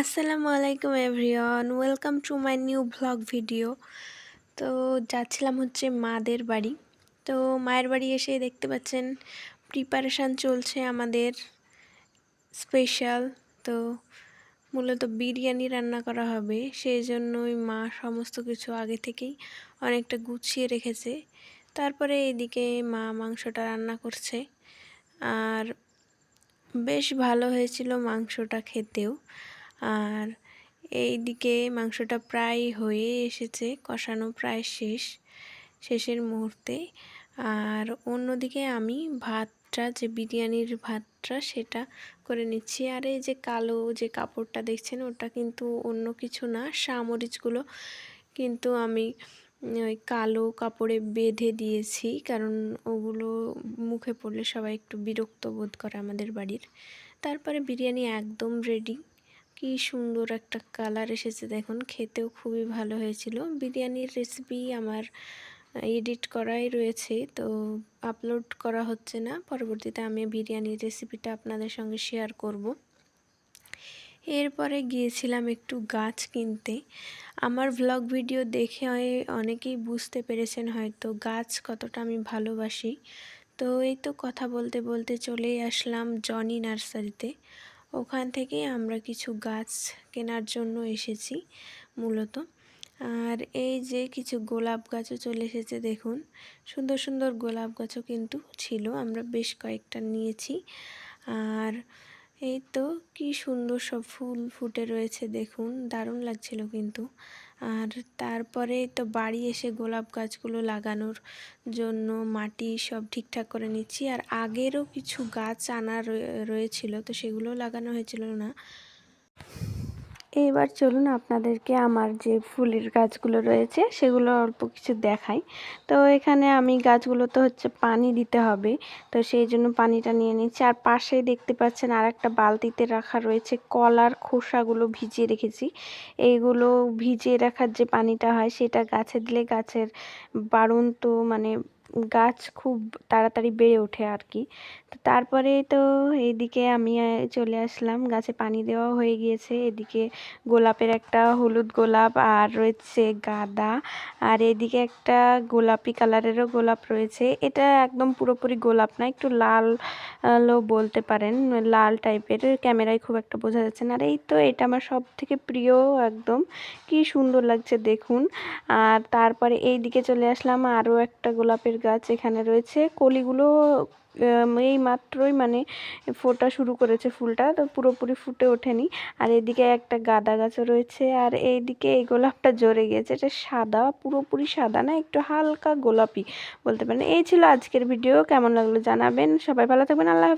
আসসালামু আলাইকুম everyone, welcome to my new blog video. তো যাচ্ছিলাম হচ্ছে মাদের বাড়ি। তো মায়ের বাড়ি এসে দেখতে পাচ্ছেন প্রিপারেশান চলছে আমাদের স্পেশাল তো মূলত বিরিয়ানি রান্না করা হবে সেই জন্যই মা সমস্ত কিছু আগে থেকেই অনেকটা গুছিয়ে রেখেছে। তারপরে এদিকে মা মাংসটা রান্না করছে। আর বেশ ভালো হয়েছিল মাংসটা খেতেও। আর এই দিকে মাংসটা প্রায় হয়ে এসেছে, কষানো প্রায় শেষ, শেষের মুহূর্তে। আর অন্যদিকে আমি ভাতটা, যে বিরিয়ানির ভাতটা, সেটা করে নিচ্ছি। আর এই যে কালো যে কাপড়টা দেখছেন, ওটা কিন্তু অন্য কিছু না সামরিচগুলো কিন্তু আমি ওই কালো কাপড়ে বেঁধে দিয়েছি, কারণ ওগুলো মুখে পড়লে সবাই একটু বিরক্ত বোধ করে আমাদের বাড়ির। তারপরে বিরিয়ানি একদম রেডি কি সুন্দর একটা কালার এসেছে দেখুন, খেতেও খুবই ভালো হয়েছিল। বিরিয়ানির রেসিপি আমার এডিট করাই রয়েছে, তো আপলোড করা হচ্ছে না। পরবর্তীতে আমি বিরিয়ানির রেসিপিটা আপনাদের সঙ্গে শেয়ার করব। এরপরে গিয়েছিলাম একটু গাছ কিনতে। আমার ভ্লগ ভিডিও দেখে অনেকেই বুঝতে পেরেছেন হয়তো গাছ কতটা আমি ভালোবাসি। তো এই তো কথা বলতে বলতে চলেই আসলাম জনি নার্সারিতে। ওখান থেকে আমরা কিছু গাছ কেনার জন্য এসেছি মূলত। আর এই যে কিছু গোলাপ গাছও চলে এসেছে দেখুন। সুন্দর সুন্দর গোলাপ গাছও কিন্তু ছিল, আমরা বেশ কয়েকটা নিয়েছি। আর এই তো কি সুন্দর সব ফুল ফুটে রয়েছে দেখুন, দারুণ লাগছিল কিন্তু। আর তারপরে তো বাড়ি এসে গোলাপ গাছগুলো লাগানোর জন্য মাটি সব ঠিকঠাক করে নিচ্ছি। আর আগেরও কিছু গাছ আনা রয়েছিল, তো সেগুলো লাগানো হয়েছিল না। এবার চলুন আপনাদেরকে আমার যে ফুলের গাছগুলো রয়েছে, সেগুলো অল্প কিছু দেখাই। তো এখানে আমি গাছগুলো তো হচ্ছে পানি দিতে হবে। তো সেই জন্য পানিটা নিয়ে নিচ্ছি। আর পাশে দেখতে পাচ্ছেন আর একটা বালতিতে রাখা রয়েছে কলার খোসাগুলো ভিজিয়ে রেখেছি। এইগুলো ভিজিয়ে রাখার যে পানিটা হয়, সেটা গাছে দিলে গাছের বাড়ন্ত মানে গাছ খুব তাড়াতাড়ি বেড়ে ওঠে আর কি তো তারপরে তো এইদিকে আমি চলে আসলাম। গাছে পানি দেওয়া হয়ে গিয়েছে। এদিকে গোলাপের একটা হলুদ গোলাপ আর রয়েছে গাঁদা। আর এদিকে একটা গোলাপি কালারেরও গোলাপ রয়েছে। এটা একদম পুরোপুরি গোলাপ না, একটু লাল লো বলতে পারেন। লাল টাইপের, ক্যামেরায় খুব একটা বোঝা যাচ্ছে না। আর এই তো এটা আমার সব থেকে প্রিয় একদম। কি সুন্দর লাগছে দেখুন। আর তারপরে এই দিকে চলে আসলাম। আরও একটা গোলাপের গাছ এখানে রয়েছে। কলিগুলো এই মাত্রই মানে ফোটা শুরু করেছে ফুলটা, তো পুরোপুরি ফুটে ওঠেনি। আর এদিকে একটা গাঁদা গাছও রয়েছে, আর এইদিকে এই গোলাপটা জ্বরে গিয়েছে। এটা সাদা, পুরোপুরি সাদা না, একটু হালকা গোলাপি বলতে পারেন। এই ছিল আজকের ভিডিও, কেমন লাগল জানাবেন। সবাই ভালো থাকবেন, আল্লাহ